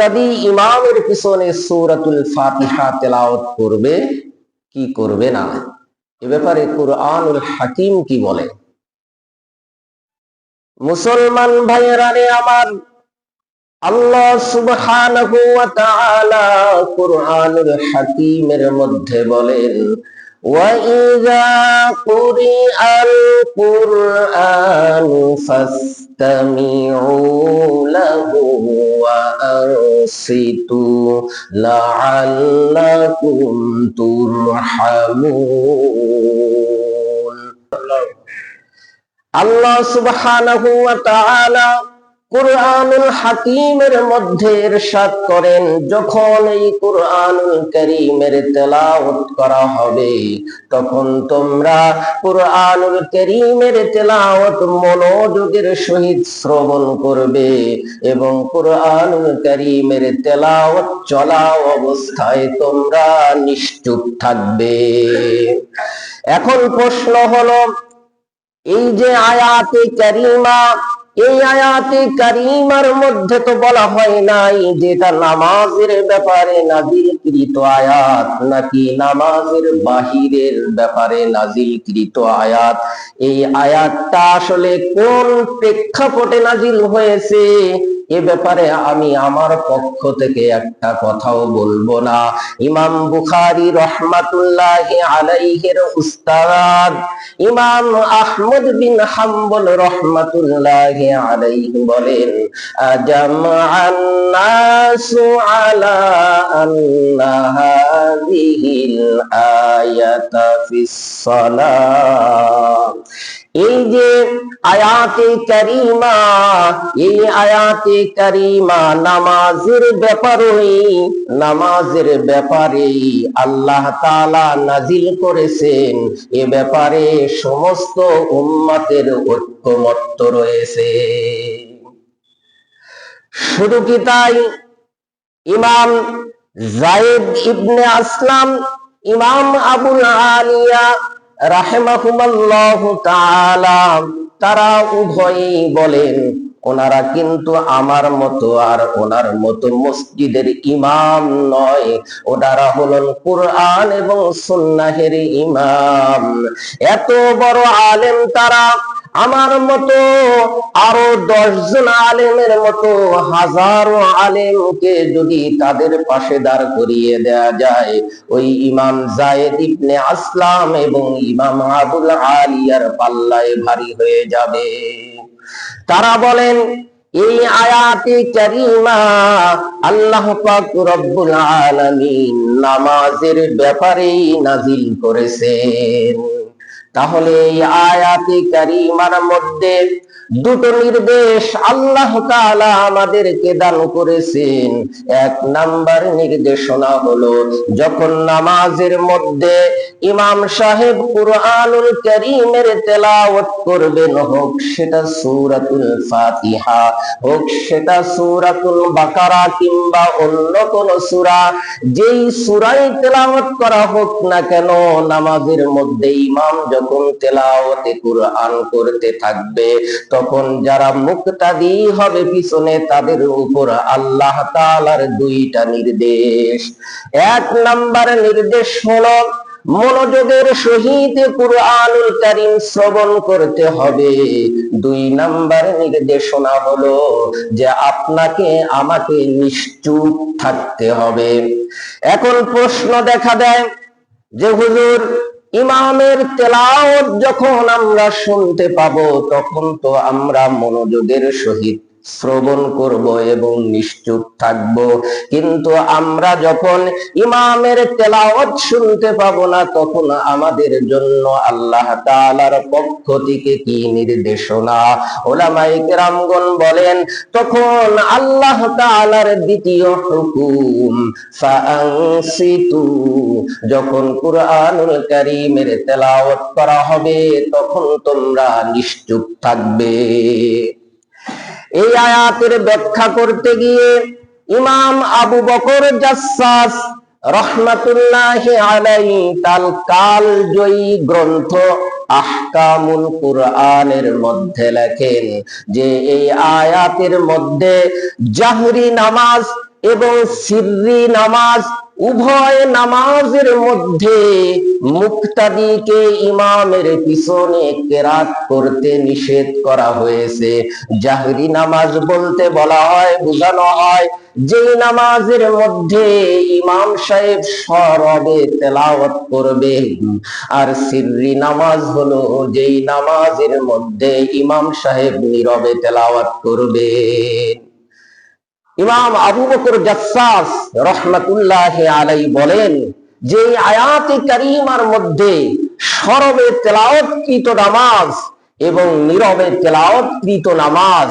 মুক্তাদি ইমামের পিছনে সূরাতুল ফাতিহা তেলাওয়াত করবে, কি করবে না? এ ব্যাপারে কুরআনুল হাকিম কি বলে? মুসলমান ভাইয়েরা রে আমার আল্লাহ সুবহানাহু ওয়া তাআলা কুরআনুল হাকিমের মধ্যে বলেন وإذا قرئ القرآن فاستمعوا له وأنصتوا لعلكم ترحمون الله سبحانه وتعالى কুরআনুল হাকিমের মধ্যে ইরশাদ করেন, যখন এই কুরআনুল কারীমের তেলাওয়াত করা হবে, তখন তোমরা কুরআনুল কারীমের তেলাওয়াত মনোযোগের সহিত শ্রবণ করবে এবং কুরআনুল কারীমের তেলাওয়াত চলা অবস্থায় তোমরা নিশ্চুপ থাকবে। এখন প্রশ্ন হলো, এই যে আয়াতে কারিমা এই আয়াতে কারিমার মধ্যে তো বলা হয় নাই যেটা নামাজের ব্যাপারে নাজিলকৃত আয়াত, নাকি নামাজের বাহিরের ব্যাপারে নাজিলকৃত আয়াত। এই আয়াতটা আসলে কোন প্রেক্ষাপটে নাজিল হয়েছে, এ ব্যাপারে আমি আমার পক্ষ থেকে একটা কথাও বলব না। ইমাম বুখারি রহমাতুল্লাহ উস্তাদ ইমাম আহমদ বিন হাম্বল রহমাতুল্লাহ আলাইহি বলেন আজামান নাসু আলা আন্না হাযিহিল আয়াতা ফিস সালাহ এই যে আয়াতে কারিমা, এই আয়াতে কারিমা নামাজের ব্যাপারেই নামাজের ব্যাপারেই আল্লাহ তাআলা নাজিল করেছেন। এ ব্যাপারে সমস্ত উম্মাতের ঐক্যমত্য রয়েছে। শুধু কি তাই? ইমাম জায়েদ ইবনে আসলাম, ইমাম আবুল আলিয়া তারা উভয়ই বলেন, ওনারা কিন্তু আমার মতো আর ওনার মতো মসজিদের ইমাম নয়। ওনারা হলেন কোরআন এবং সুন্নাহের ইমাম। এত বড় আলেম তারা আমার মতো আরও দশজন আলেমের মতো হাজারো আলেমকে যদি তাদের পাশে দাঁড় করিয়ে দেয়া যায়, ওই ইমাম জায়েদ ইবনে আসলাম এবং ইমাম আবুল আলিয়ার পাল্লায় ভারী হয়ে যাবে। তারা বলেন, এই আয়াতে কারিমা আল্লাহ পাক রব্বুল আলামিন নামাজের ব্যাপারেই নাজিল করেছেন। তাহলে এই আয়াতে কারিমার মধ্যে দুটো নির্দেশ আল্লাহ তাআলা আমাদেরকে দান করেছেন। এক নাম্বার নির্দেশনা হলো, যখন নামাজের মধ্যে ইমাম সাহেব কুরআনুল কারীমের তেলাওয়াত করবেন, হোক সেটা সূরাতুল ফাতিহা, হোক সেটা সূরাতুল বাকারা কিংবা অন্য কোন সূরা, যেই সূরাই তেলাওয়াত করা হোক না কেন, নামাজের মধ্যে ইমাম যখন তেলাওয়াতে কুরআন করতে থাকবে, তখন যারা মুক্তাদি হবে পিছনে, তাদের উপর আল্লাহ তাআলার দুইটা নির্দেশ। এক নাম্বার নির্দেশ হলো, মনোযোগের সহিত কুরআনুল কারীম শ্রবণ করতে হবে। দুই নাম্বার নির্দেশনা হলো যে আপনাকে, আমাকে নিশ্চুপ থাকতে হবে। এখন প্রশ্ন দেখা দেয় যে হুজুর ইমামের তেলাওয়াত যখন আমরা শুনতে পাব তখন তো আমরা মনোযোগের সহিত শ্রবণ করব এবং নিশ্চুপ থাকব। কিন্তু আমরা যখন ইমামের তেলাওয়াত শুনতে পাবো না, তখন আমাদের জন্য আল্লাহ তাআলার পক্ষ থেকে কি নির্দেশনা? ওলামায়ে কেরামগণ বলেন, তখন আল্লাহ তাআলার দ্বিতীয় হুকুম, ফাআনসিতু, যখন কুরআনুল কারীমের তেলাওয়াত করা হবে, তখন তোমরা নিশ্চুপ থাকবে। এই আয়াতের ব্যাখ্যা করতে গিয়ে ইমাম আবু বকর জাসাস রহমাতুল্লাহ আলাই তাল কাল জয়ী গ্রন্থ আহকামুল কুরআনের মধ্যে লেখেন যে এই আয়াতের মধ্যে জাহরি নামাজ এবং সিররি নামাজ, উভয় নামাজের মধ্যে মুক্তাদিকে ইমামের পিছনে কেরাত করতে নিষেধ করা হয়েছে। জাহরি নামাজ বলতে বলা হয়, বোঝানো হয়, যেই নামাজের মধ্যে ইমাম সাহেব সরবে, তেলাওয়াত করবে। আর সিররি নামাজ হলো যেই নামাজের মধ্যে ইমাম সাহেব নীরবে তেলাওয়াত করবে। ইমাম আবু বকর জাসসাস রহমাতুল্লাহ আলাই বলেন যে আয়াতে কারিমার মধ্যে সরবে তেলাওয়াতকৃত নামাজ এবং নীরবে তেলাওয়াতকৃত নামাজ,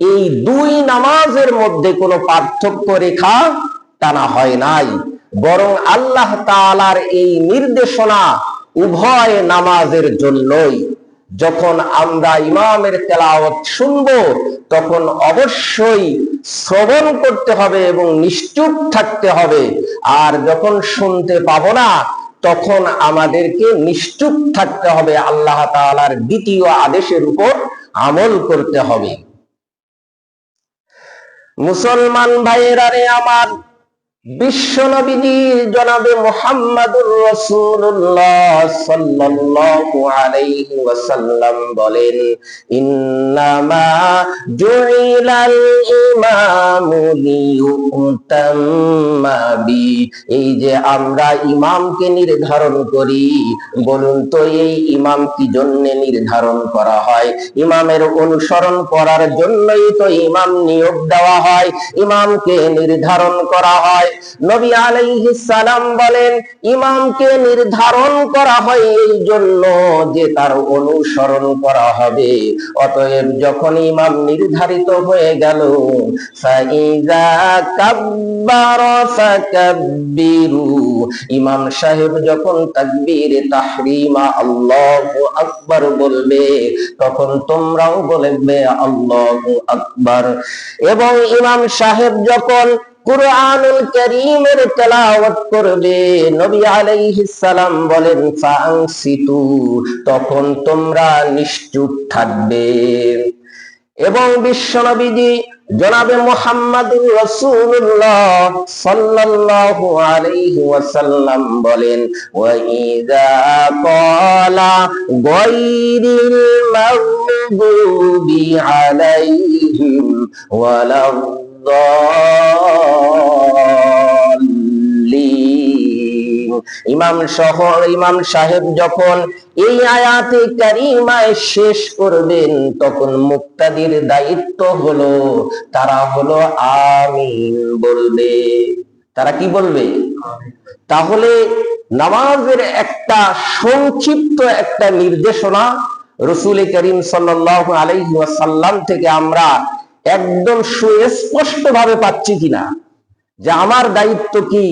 এই দুই নামাজের মধ্যে কোনো পার্থক্য রেখা টানা হয় নাই। বরং আল্লাহ তাআলার এই নির্দেশনা উভয় নামাজের জন্যই। যখন আমরা ইমামের তেলাওয়াত শুনব, তখন অবশ্যই শ্রবণ করতে হবে এবং নিশ্চুপ থাকতে হবে। আর যখন শুনতে পাব না, তখন আমাদেরকে নিশ্চুপ থাকতে হবে। আল্লাহ তাআলার দ্বিতীয় আদেশের উপর আমল করতে হবে। মুসলমান ভাইয়েরা রে আমার এই যে আমরা ইমামকে নির্ধারণ করি, বলুন তো এই ইমাম কি জন্য নির্ধারণ করা হয়? ইমামের অনুসরণ করার জন্যই তো ইমাম নিয়োগ দেওয়া হয়, ইমামকে নির্ধারণ করা হয়। নবী আলাইহিস সালাম বলেন, ইমামকে নির্ধারণ করা হয় এই জন্য যে তার অনুসরণ করা হবে। অতএব যখন ইমাম নির্ধারিত হয়ে গেল, ফাইজা কাব্বারা ফাকাব্বিরু। ইমাম সাহেব যখন তাকবীরে, তাহরিমা, আল্লাহু আকবার বলবে, তখন তোমরাও বলবে আল্লাহু আকবার। এবং ইমাম সাহেব যখন করিমের তেলাওয়াত করবে। নবী সালাম বলেন ফাংসিতু তখন তোমরা নিশ্চুপ থাকবে। এবং বিশ্বনবীজি জনাবে মোহাম্মদ রসুল্লাহ সাল্লাল্লাহু আলাইহি ওয়াসাল্লাম বলেন, ওয়াইদা ক্বালা গায়রিল মাগদুবি আলাইহিম ওয়ালা ইমাম সহ ইমাম সাহেব যখন এই আয়াতে কারিমায় শেষ করবেন, তখন মুক্তাদির দায়িত্ব হলো, তারা হলো আমিন বলবে। তারা কি বলবে? তাহলে নামাজের একটা সংক্ষিপ্ত একটা নির্দেশনা রসুল করিম সাল্লাহ আলাইহি থেকে আমরা একদম সুস্পষ্ট ভাবে পাচ্ছি কিনা? যে আমার দায়িত্ব কি?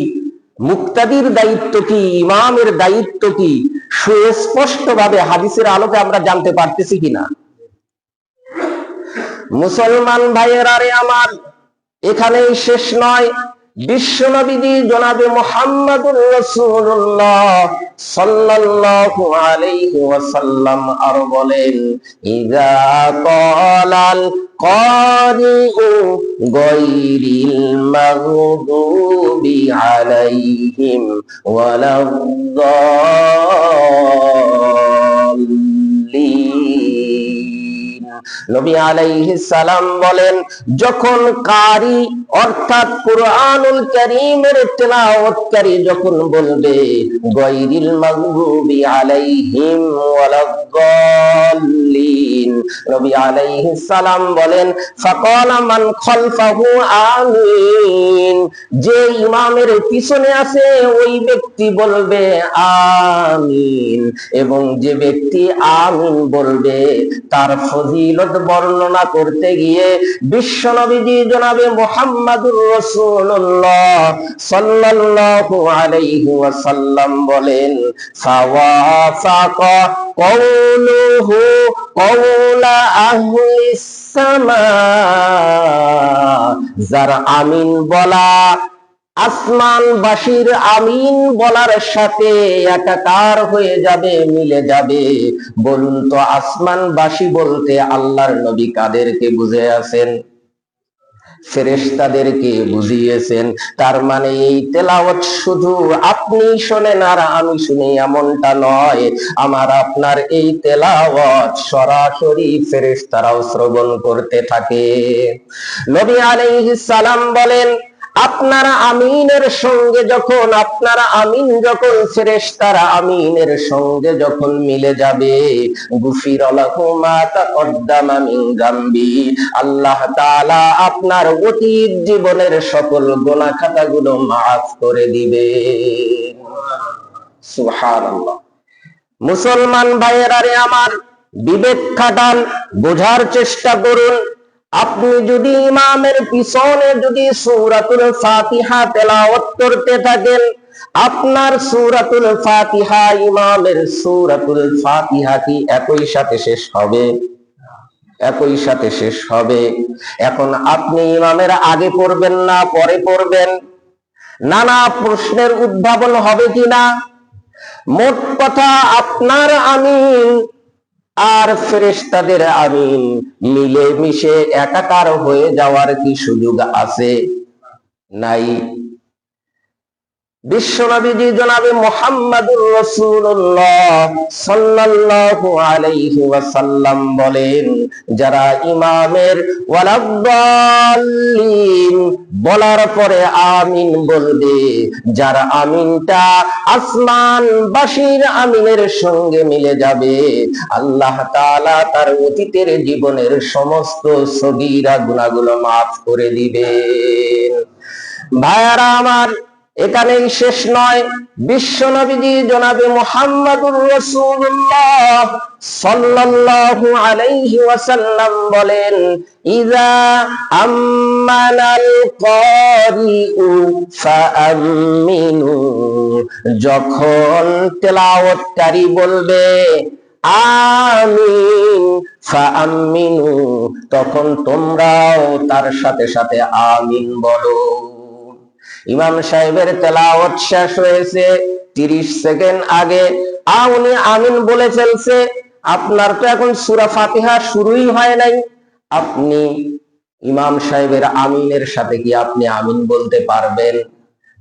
মুক্তাদির দায়িত্ব কি? ইমামের দায়িত্ব কি? সুস্পষ্ট ভাবে হাদিসের আলোকে আমরা জানতে পারতেছি কিনা? মুসলমান ভাইয়ের আরে আমার এখানেই শেষ নয়। বিশ্বনবীজি জনাবে মোহাম্মদুর রাসূলুল্লাহ সাল্লাল্লাহু আলাইহি ওয়াসাল্লাম আর বলেন ইযা ক্বালাল মাগদুবি আলাইহিম ওয়ালাদ নবী আলাইহিস বলেন, যখন কারি, অর্থাৎ কারীমের তেলাওয়াতকারী যখন বলবে, গায়রিল আলাইহিম নবী বলেন, ফাকালা মান খালফাহু আমিন, যে ইমামের পিছনে আছে, ওই ব্যক্তি বলবে আমিন, এবং যে ব্যক্তি আমিন বলবে, তার ফজিলত বর্ণনা করতে গিয়ে বিশ্বনবীজি জনাবে মোহাম্মদুর রাসূলুল্লাহ সাল্লাল্লাহু আলাইহি ওয়াসাল্লাম বলেন ফাওয়াফাকা কওলুহু কওলা আহলিস সামা, যার আমিন বলা আসমানবাসীর আমিন বলার সাথে একাকার হয়ে যাবে, মিলে যাবে। বলুন তো আসমানবাসী বলতে আল্লাহর নবী কাদেরকে বুঝে আছেন ফেরেশতাদেরকে বুঝিয়েছেন। তার মানে এই তেলাওয়াত শুধু আপনি শোনেন আর আমি শুনি এমনটা নয়। আমার আপনার এই তেলাওয়াত সরাসরি ফেরেশতারাও শ্রবণ করতে থাকে। নবী আলাইহিস সালাম বলেন আপনারা আমিনের সঙ্গে যখন, আপনারা আমিন যখন ফেরেশতারা আমিনের সঙ্গে যখন মিলে যাবে। গুফির আল্লাহ তাআলা আপনার অতীত জীবনের সকল গোনা খাতাগুলো মাফ করে দিবে। মুসলমান ভাইয়েরা রে আমার বিবেক খাটান, বোঝার চেষ্টা করুন। আপনি যদি ইমামের পিছনে যদি সূরাতুল ফাতিহা তেলাওয়াত করতে থাকেন, আপনার সূরাতুল ফাতিহা ইমামের সূরাতুল ফাতিহা কি একই সাথে শেষ হবে? একই সাথে শেষ হবে। এখন আপনি ইমামের আগে পড়বেন না, পরে পড়বেন। নানা প্রশ্নের উদ্ভাবন হবে কিনা? মোট কথা আপনার আমিন আর ফেরেস্তাদের আমি মিলে মিশে একাকার হয়ে যাওয়ার কি সুযোগ আছে? নাই। বলার পরে আমিন বলবে আমিনটা আসমান আমিনের সঙ্গে মিলে যাবে, আল্লাহ তাআলা তার অতীতের জীবনের সমস্ত সগীরা গুনাহগুলো মাফ করে দিবেন। ভাইয়ারা আমার এখানেই শেষ নয়। বিশ্ব নবীজি জনাবে মোহাম্মদুর রসুল্লাহ সাল্লাল্লাহু আলাইহি ওয়াসাল্লাম বলেন, ইযা কারিউ ফাআমিনু। যখন তেলাওয়াতকারী বলবে, আমিন ফাআমিনু, তখন তোমরাও তার সাথে সাথে আমিন বলো। ইমাম সাহেবের তেলাওয়াত শেষ হয়েছে। তিরিশ সেকেন্ড আগে। আ, উনি আমিন বলে ফেলছে, আপনার তো এখন সুরা ফাতিহা শুরুই হয় নাই। আপনি ইমাম সাহেবের আমিনের সাথে কি আপনি আমিন বলতে পারবেন?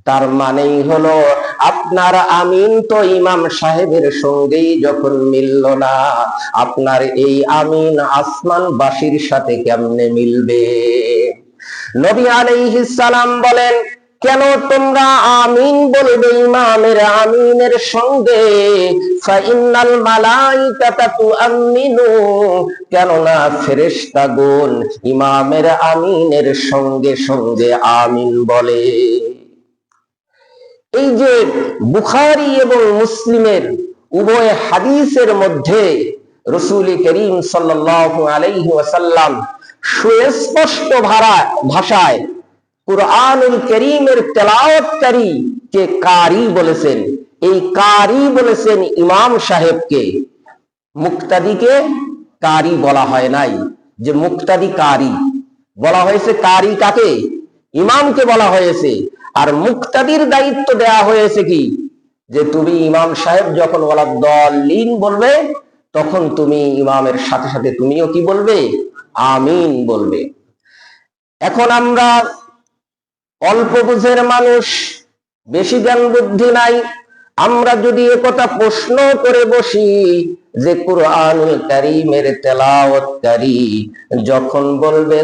তার মানেই হলো, আপনার আমিন তো ইমাম সাহেবের সঙ্গেই যখন মিলল না, আপনার এই আমিন আসমান বাসির সাথে কেমনে মিলবে? নবী আলাইহিস সালাম বলেন কেন তোমরা আমিন বলবে ইমামের, আমিনের সঙ্গে? ফাইনাল মালাইকাতা তুআমিনু। কেননা ইমামের, আমিনের সঙ্গে সঙ্গে আমিন বলে। এই যে বুখারি এবং মুসলিমের উভয় হাদিসের মধ্যে রসুল করিম সাল্লাল্লাহু আলাইহি ওয়াসাল্লাম সুস্পষ্ট ভাষায় কুরআনুল করিমের তেলাওয়াতকারী কে কারি বলেছেন? এই কারি বলেছেন ইমাম সাহেবকে। মুক্তাদিকে কারি বলা হয় নাই, যে মুক্তাদি কারি। বলা হয়েছে কারি কাকে ইমামকে বলা হয়েছে। আর মুক্তাদির দায়িত্ব দেয়া হয়েছে কি? যে তুমি ইমাম সাহেব যখন বলা দলিন বলবে, তখন তুমি ইমামের সাথে সাথে তুমিও কি বলবে? আমিন বলবে। এখন আমরা অল্প বুঝের মানুষ, বেশি জ্ঞান বুদ্ধি নাই। আমরা যদি একথা প্রশ্ন করে বসি যে কুরআনুল যখন বলবে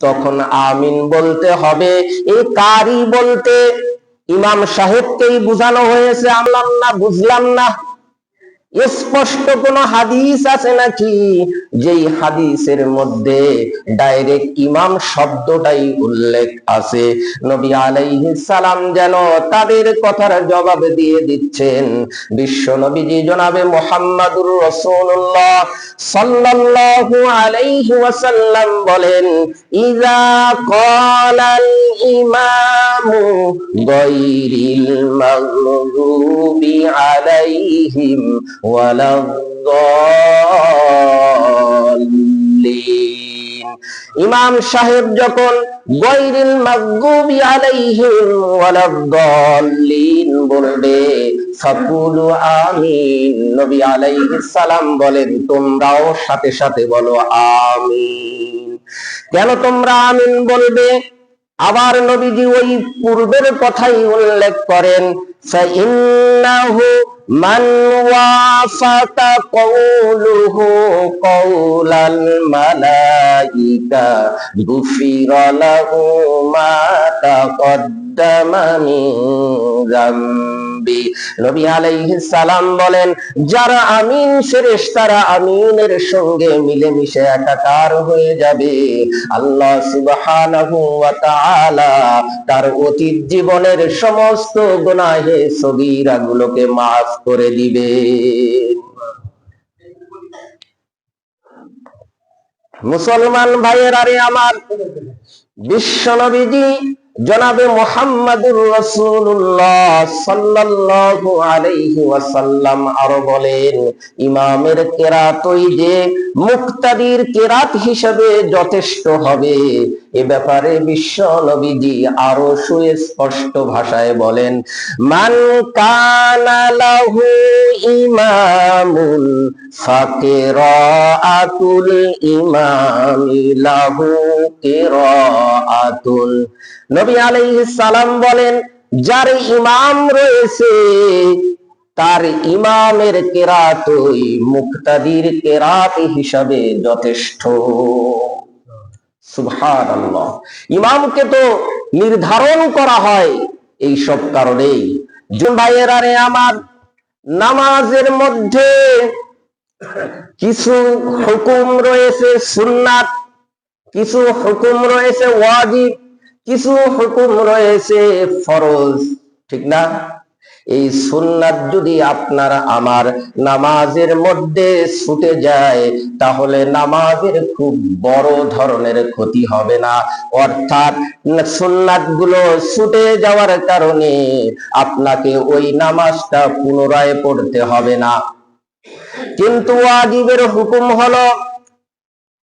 তখন আমিন বলতে হবে এই কারি বলতে ইমাম সাহেবকেই বুঝানো হয়েছে আমলাম না, বুঝলাম না। স্পষ্ট কোন হাদিস আছে নাকি? যেই হাদিসের মধ্যে ডাইরেক্ট ইমাম শব্দটাই উল্লেখ আছে। নবী আলাইহিস সালাম যেন তাদের কথার জবাব দিয়ে দিচ্ছেন। বিশ্ব নবীজি জনাবে মোহাম্মদুর রাসূলুল্লাহ সাল্লাল্লাহু আলাইহি ওয়াসাল্লাম বলেন, ইযা ক্বালাল ইমামু গায়রিল মাগদুবি আলাইহিম ইমাম সাহেব যখন গৈরিল মাগদুবি আলাইহিম ওয়ালাদ আমিন বলবে ফাকুলু আমিন নবী আলাইহিস সালাম বলেন তোমরাও সাথে সাথে বলো আমিন কেন তোমরা আমিন বলবে আবার নবীজি ওই পূর্বের কথাই উল্লেখ করেন فإنه من وافق قوله قول الملائكة غفر له ما تقدم من ذنبه বলেন, যারা আমিন ফেরেশতারা আমিনের সঙ্গে একাকার হয়ে যাবে, আল্লাহ তার অতীত জীবনের সমস্ত গুনাহে সগীরা গুলোকে মাফ করে দিবে। মুসলমান ভাইয়ের আরে আমার বিশ্ব নবীজি জনাবে মোহাম্মদুর রসুল্লাহ সাল্লাল্লাহু আলাইহি ওয়াসাল্লাম আরও বলেন, ইমামের কেরাতই যে মুক্তাদির কেরাত হিসেবে যথেষ্ট হবে। এ ব্যাপারে বিশ্ব নবীজি আরও সুস্পষ্ট ভাষায় বলেন, মান কানা লাহু ইমামুন ফাকিরাআতুল ইমামি লাহু কিরাআতুন নবী আলাইহিস সালাম বলেন, যার ইমাম রয়েছে, তার ইমামের কেরাতই মুক্তাদির কেরাত হিসাবে যথেষ্ট। সুবহানাল্লাহ। ইমামকে তো নির্ধারণ করা হয় এই সব কারণেই। ভাইয়েরা রে আমার, নামাজের মধ্যে কিছু হুকুম রয়েছে সুন্নাত, কিছু হুকুম রয়েছে ওয়াজিব কিছু হুকুম রয়েছে, ফরজ, ঠিক না? এই সুন্নাত যদি আপনার আমার নামাজের মধ্যে ছুটে যায়, তাহলে নামাজের খুব বড় ধরনের ক্ষতি হবে না। অর্থাৎ সুন্নাতগুলো ছুটে যাওয়ার কারণে আপনাকে ওই নামাজটা পুনরায় পড়তে হবে না। কিন্তু ওয়াজিবের হুকুম হলো,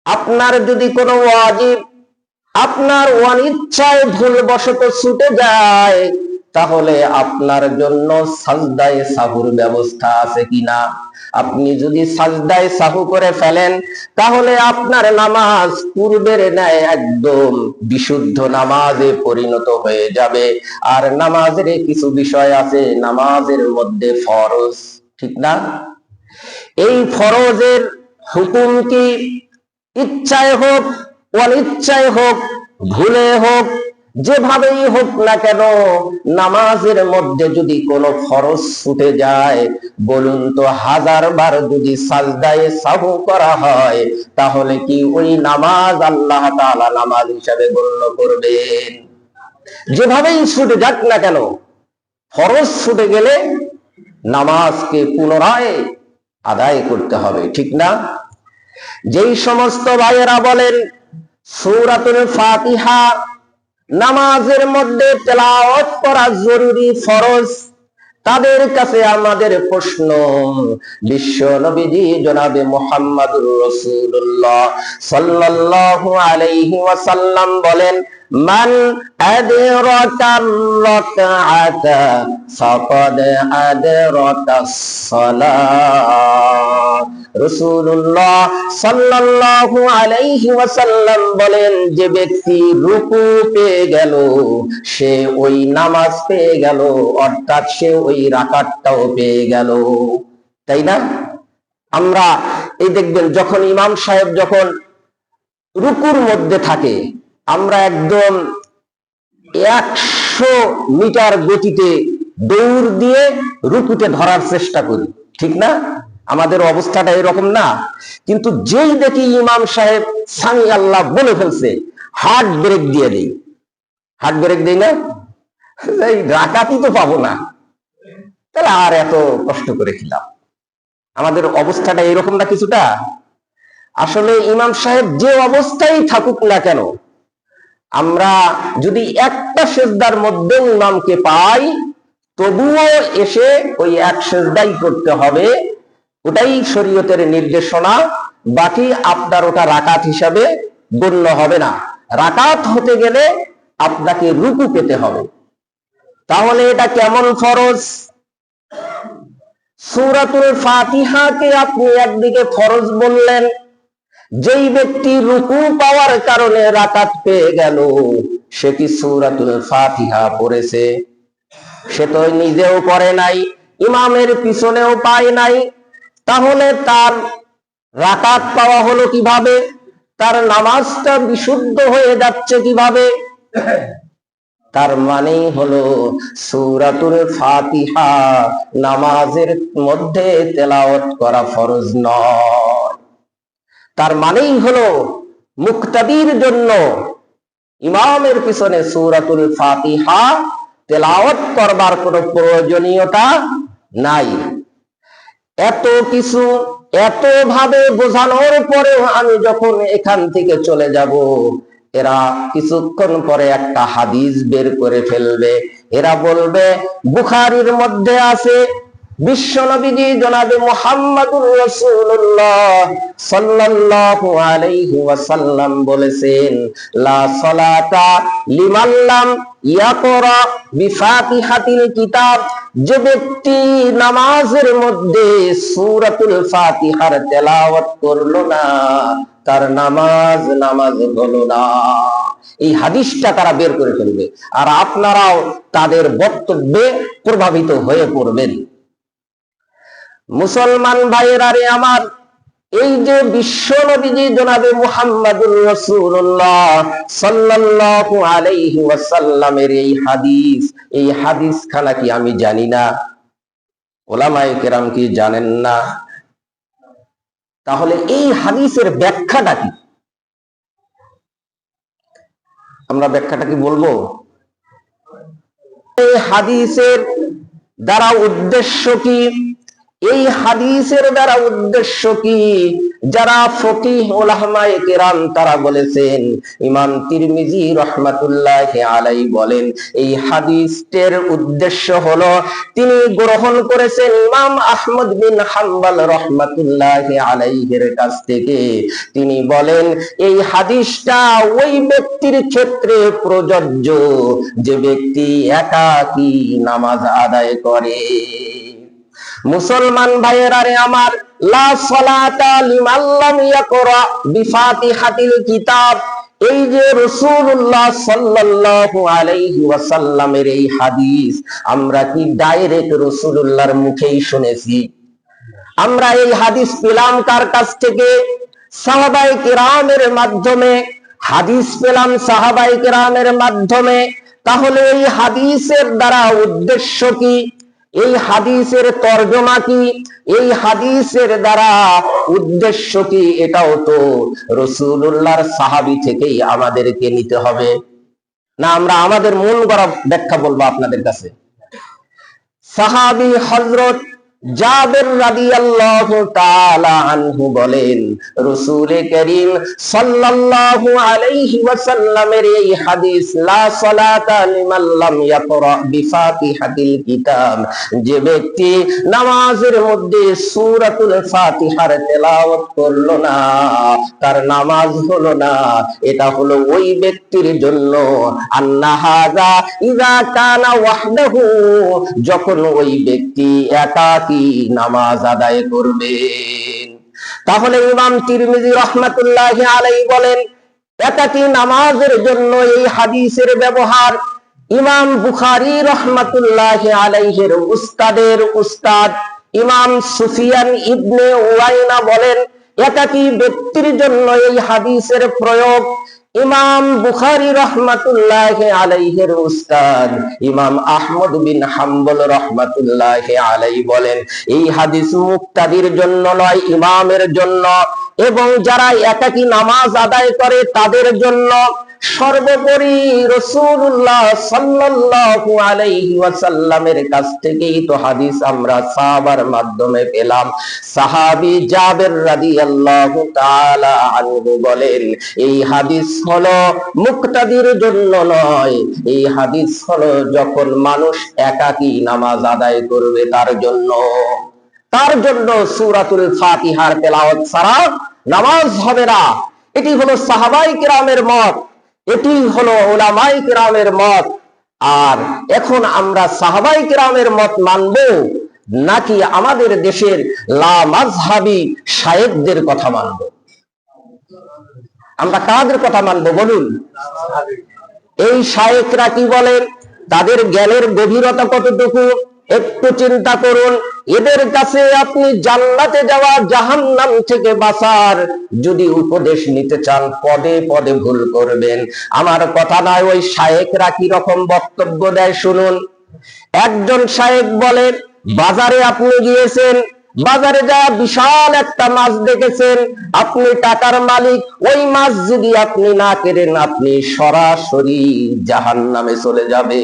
আপনার যদি কোনো ওয়াজিব আপনার অনিচ্ছায় ভুলবশত ছুটে যায়, তাহলে আপনার জন্য সাজদায় সাহুর ব্যবস্থা আছে কিনা? আপনি যদি সাজদায় সাহু করে ফেলেন, তাহলে আপনার নামাজ পূর্বের ন্যায় একদম বিশুদ্ধ নামাজে পরিণত হয়ে যাবে। আর নামাজের কিছু বিষয় আছে, নামাজের মধ্যে ফরজ, ঠিক না? এই ফরজের হুকুম কি? ইচ্ছায় হোক অনিচ্ছায় হোক, ভুলে হোক, যেভাবেই হোক না কেন, নামাজের মধ্যে যদি কোনো খরচ ছুটে যায়, বলুন তো হাজার বার যদি সাজদায় সাহু করা হয়, তাহলে কি ওই নামাজ আল্লাহ তাআলা নামাজ হিসাবে গণ্য করবেন? যেভাবেই ছুটে যাক না কেন, ফরজ ছুটে গেলে নামাজকে পুনরায় আদায় করতে হবে, ঠিক না? যেই সমস্ত ভাইয়েরা বলেন সূরাতুল ফাতিহা নামাজের মধ্যে তেলাওয়াত করা জরুরি ফরজ? তাদের কাছে আমাদের প্রশ্ন, বিশ্ব নবীজি জনাবে মোহাম্মদুর রসুল্লাহ সাল্লাল্লাহু আলাইহি ওয়াসাল্লাম বলেন আদরাকাস সালাহ রাসূলুল্লাহ সাল্লাল্লাহু আলাইহি ওয়াসাল্লাম বলেন, যে ব্যক্তি রুকু পেয়ে গেল, সে ওই নামাজ পেয়ে গেল, অর্থাৎ সে ওই রাকাতটাও পেয়ে গেল। তাই না? আমরা এই দেখবেন, যখন ইমাম সাহেব যখন রুকুর মধ্যে থাকে আমরা একদম একশো মিটার গতিতে দৌড় দিয়ে রুকুতে ধরার চেষ্টা করি, ঠিক না? আমাদের অবস্থাটা এরকম না। কিন্তু যেই দেখি ইমাম সাহেব সামি আল্লাহ বলে ফেলছে, হার্ট ব্রেক দিয়ে দেই। হার্ট ব্রেক দেই না? এই ডাকাতি তো পাবো না। তাহলে আর এত কষ্ট করে খিলাম আমাদের অবস্থাটা এরকম না কিছুটা? আসলে ইমাম সাহেব যে অবস্থায় থাকুক না কেন আমরা যদি একটা সেজদার মধ্যে ইমামকে পাই, তবুও এসে ওই এক সেজদাই করতে হবে। ওটাই শরীয়তের নির্দেশনা। বাকি আপনার ওটা রাকাত হিসাবে গণ্য হবে না। রাকাত হতে গেলে আপনাকে রুকু পেতে হবে। তাহলে এটা কেমন ফরজ? সুরাতুল ফাতিহাকে আপনি একদিকে ফরজ বললেন যেই ব্যক্তি রুকু পাওয়ার কারণে রাকাত পেয়ে গেল, সে কি সুরাতুল ফাতিহা পড়েছে? সে তো নিজেও পড়ে নাই, ইমামের পিছনেও পায় নাই। তাহলে তার রাকাত পাওয়া হলো কীভাবে? তার নামাজটা বিশুদ্ধ হয়ে যাচ্ছে কীভাবে? তার মানেই হলো সুরাতুল ফাতিহা নামাজের মধ্যে তেলাওয়াত করা ফরজ নয়। তার মানেই হলো মুক্তাদির জন্য ইমামের পিছনে সুরাতুল ফাতিহা তেলাওয়াত করবার কোনো প্রয়োজনীয়তা নাই। এত কিছু এত ভাবে বোঝানোর পরেও আমি যখন এখান থেকে চলে যাব, এরা কিছুক্ষণ পরে একটা হাদিস বের করে ফেলবে। এরা বলবে, বুখারির মধ্যে আছে জনাবে কিতাব যে ব্যক্তি নামাজের মধ্যে সূরাতুল ফাতিহার তেলাওয়াত করল না, তার নামাজ নামাজ হলো না। এই হাদিসটা তারা বের করে ফেলবে। আর আপনারাও তাদের বক্তব্যে প্রভাবিত হয়ে পড়বেন। মুসলমান ভাইয়েরা রে আমার, এই যে বিশ্ব নবীজি জনাবে মুহাম্মাদুর রাসূলুল্লাহ সাল্লাল্লাহু আলাইহি ওয়াসাল্লামের এই হাদিস এই হাদিস খানা কি আমি জানি না? ওলামায়ে কেরাম কি জানেন না? তাহলে এই হাদিসের ব্যাখ্যাটা কি? আমরা ব্যাখ্যাটা কি বলব? এই হাদিসের দ্বারা উদ্দেশ্য কি? এই হাদিসের দ্বারা উদ্দেশ্য কি? যারা ফকিহ ওলাহমায়ে কেরাম, তারা বলেছেন, ইমাম তিরমিজি রহমাতুল্লাহ আলাই বলেন, এই হাদিসের উদ্দেশ্য হলো, তিনি গ্রহণ করেছেন ইমাম আহমদ বিন হাম্বাল রহমাতুল্লাহ আলাইহের কাছ থেকে। তিনি বলেন, এই হাদিসটা ওই ব্যক্তির ক্ষেত্রে প্রযোজ্য, যে ব্যক্তি একাকী নামাজ আদায় করে। মুসলমান ভাইয়েরা আমার, লা সালাতা লিমান লাম ইয়াকরা বিফাতিহাতিল কিতাব। এই যে রাসূলুল্লাহ সাল্লাল্লাহু আলাইহি ওয়াসাল্লামের এই হাদিস, আমরা কি ডাইরেক্ট মুখেই শুনেছি? আমরা এই হাদিস পেলাম কার কাছ থেকে? সাহাবাই কিরামের মাধ্যমে। হাদিস পেলাম সাহাবাই কিরামের মাধ্যমে। তাহলে এই হাদিসের দ্বারা উদ্দেশ্য কি? এই হাদিসের তর্জমা কি? এই হাদিসের দ্বারা উদ্দেশ্য কি? এটাও তো রসুল্লাহর সাহাবি থেকেই আমাদেরকে নিতে হবে। না, আমরা আমাদের মন গড়া ব্যাখ্যা বলব আপনাদের কাছে। সাহাবি হজরত জাবের রাদিয়াল্লাহু তাআলা আনহু বলেন, রাসূল সাল্লাল্লাহু আলাইহি ওয়াসাল্লামের এই হাদিস, লা সালাতা লিমান লাম ইয়াকরা বিফাতিহাতিল কিতাব যে ব্যক্তি নামাজের মধ্যে সূরাতুল ফাতিহার তেলাওয়াত করল না, তার নামাজ হলো না, এটা হলো ওই ব্যক্তির জন্য। আন্না ইযা কানা ওয়াহদাহু, যখন ওই ব্যক্তি একা কি নামাজ আদায় করবেন। তাহলে ইমাম তিরমিজি রহমাতুল্লাহ আলাই বলেন, একাকি নামাজের জন্য এই হাদিসের ব্যবহার ইমাম বুখারি রহমাতুল্লাহ আলাইহের উস্তাদের উস্তাদ ইমাম সুফিয়ান ইবনে ওয়াইনা বলেন, একাকি ব্যক্তির জন্য এই হাদিসের প্রয়োগ ইমাম বুখারি রহমাতুল্লাহ আলাইহের উস্তাদ ইমাম আহমদ বিন হাম্বল রহমাতুল্লাহ আলাই বলেন, এই হাদিস মুক্তাদির জন্য নয়, ইমামের জন্য। এবং যারা একাকি নামাজ আদায় করে তাদের জন্য সর্বোপরি রসুল্লাহ আলাইহি ওয়াসাল্লামের কাছ থেকেই তো হাদিস আমরা সাহাবার মাধ্যমে পেলাম। জাবের রাদিয়াল্লাহু তাআলা আনহু বলেন, এই হাদিস হলো মুক্তাদির জন্য নয়। এই হাদিস হলো যখন মানুষ একাকী নামাজ আদায় করবে তার জন্য। তার জন্য সূরাতুল ফাতিহার তেলাওয়াত ছাড়া নামাজ হবে না। এটি হলো সাহাবাই কিরামের মত। এটি হলো ওলামাই কিরামের মত। আর এখন আমরা সাহাবাই কেরামের মত মানব, নাকি আমাদের দেশের লা মাজহাবি শায়েকদের কথা মানব? আমরা কাদের কথা মানব বলুন? এই শায়েকরা কি বলেন? তাদের জ্ঞানের গভীরতা কতটুকু? একটু চিন্তা করুন, এদের কাছে আপনি জান্নাতে যাওয়া জাহান্নাম থেকে বাঁচার যদি উপদেশ নিতে চান, পদে পদে ভুল করবেন। আমার কথা নয়, ওই শায়েকরা কি রকম বক্তব্য দেয় শুনুন। একজন শায়েক বলেন বাজারে আপনি গিয়েছেন, বাজারে যা বিশাল একটা মাছ দেখেছেন, আপনি টাকার মালিক, ওই মাছ যদি আপনি না কেনেন, আপনি সরাসরি জাহান নামে চলে যাবে।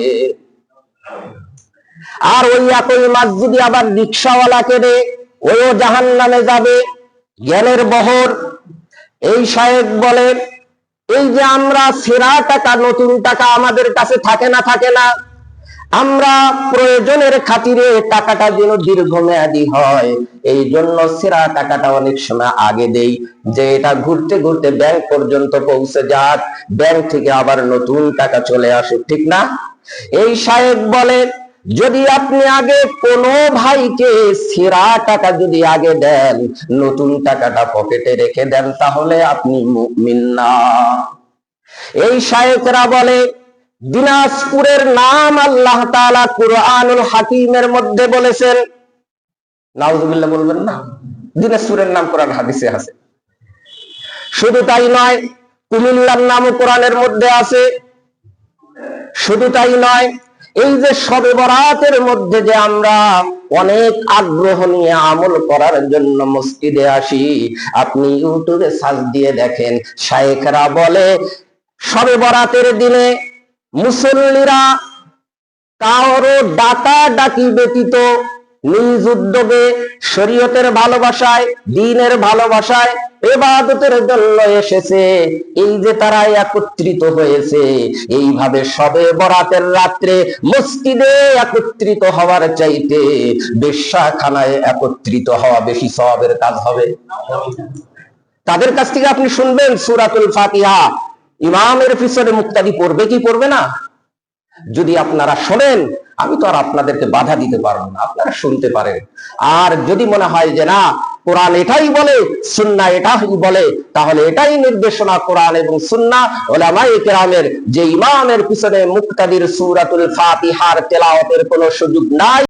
আর ওই একই মাছ যদি আবার রিক্সাওয়ালা কেনে ওও জাহান নামে যাবে। জ্ঞানের বহর। এই সাহেব বলেন, এই যে আমরা সেরা টাকা, নতুন টাকা আমাদের কাছে থাকে না থাকে না, আমরা প্রয়োজনের খাতিরে টাকাটা যেন দীর্ঘমেয়াদী হয়। এই জন্য সেরা টাকাটা অনেক সময় আগে দেই, যে এটা ঘুরতে ঘুরতে ব্যাংক পর্যন্ত পৌঁছে যাক ব্যাংক থেকে আবার নতুন টাকা চলে আসে ঠিক না? এই সাহেব বলেন যদি আপনি আগে কোন ভাইকে সেরা টাকা যদি আগে দেন, নতুন টাকাটা পকেটে রেখে দেন, তাহলে আপনি মুমিন না। এই শায়েকরা বলে, দিনাজপুরের নাম আল্লাহ তাআলা কুরআনুল হাকিমের মধ্যে বলেছেন। নাউজুবিল্লাহ বলবেন না, দিনাজপুরের নাম কোরআন হাদিসে আছে। শুধু তাই নয়, কুমিল্লার নামও কোরআনের মধ্যে আছে। শুধু তাই নয় এই যে সবে বরাতের মধ্যে যে আমরা অনেক আগ্রহ নিয়ে আমল করার জন্য মসজিদে আসি, আপনি ইউটিউবে সার্চ দিয়ে দেখেন, শায়েখরা বলে, সবে বরাতের দিনে মুসল্লিরা কারও ডাকা ডাকি ব্যতীত নিজ উদ্যোগে শরীয়তের ভালোবাসায়, দিনের ভালোবাসায়, এবাদতের জন্য এসেছে। এই যে তারা একত্রিত হয়েছে, এইভাবে সবে বরাতের রাত্রে মসজিদে একত্রিত হওয়ার চাইতে একত্রিত হওয়া বেশি কাজ হবে। তাদের কাছ থেকে আপনি শুনবেন সুরাতুল ফাতিহা। ইমামের পিছনে মুক্তাদি পড়বে কি পড়বে না? যদি আপনারা শোনেন, আমি তো আর আপনাদেরকে বাধা দিতে পারব না, আপনারা শুনতে পারেন। আর যদি মনে হয় যে না, কোরআন এটাই বলে, সুন্না এটাই বলে, তাহলে এটাই নির্দেশনা কোরআন এবং সুন্না। ওলামাই যে ইমামের পিছনে মুক্তাদির সুরাতুল ফাতিহার তেলাওয়াতের কোনো সুযোগ নাই।